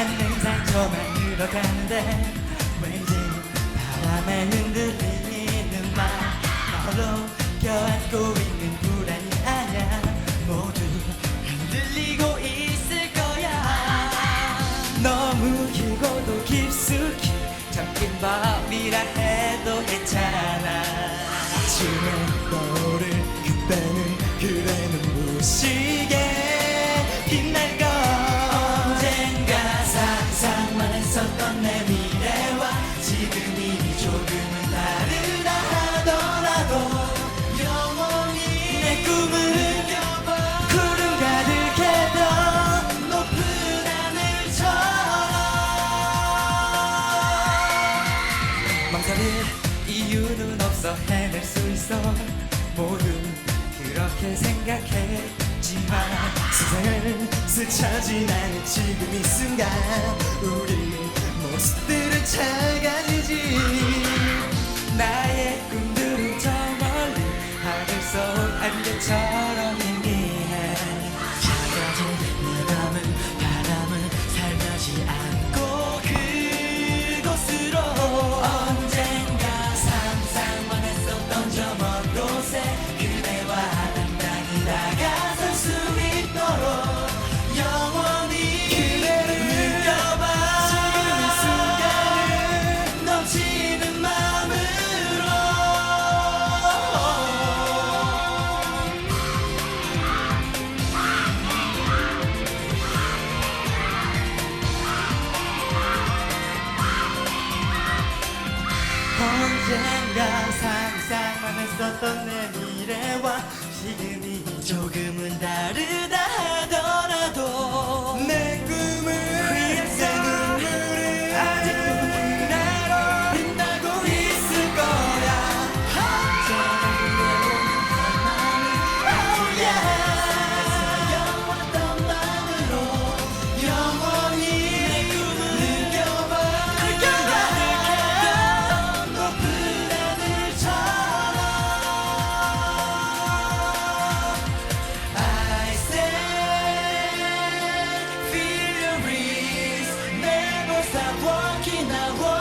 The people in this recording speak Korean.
않는 상처만 늘어가는데 왠지 바람에 흔들리는 말 너로 너무 길고도 깊 없어? 해낼 수 있어? 모두 그렇게 생각했지만 세상을 스쳐 지나는 지금 이 순간 우리 모습들은 작아지지. 나의 꿈들은 저 멀리 하늘 속 안개처럼 희미해. 작아진 내 밤은 바람을 살며시 안 언젠가 상상만 했었던 내 미래와 지금이 조금은 다른 去那我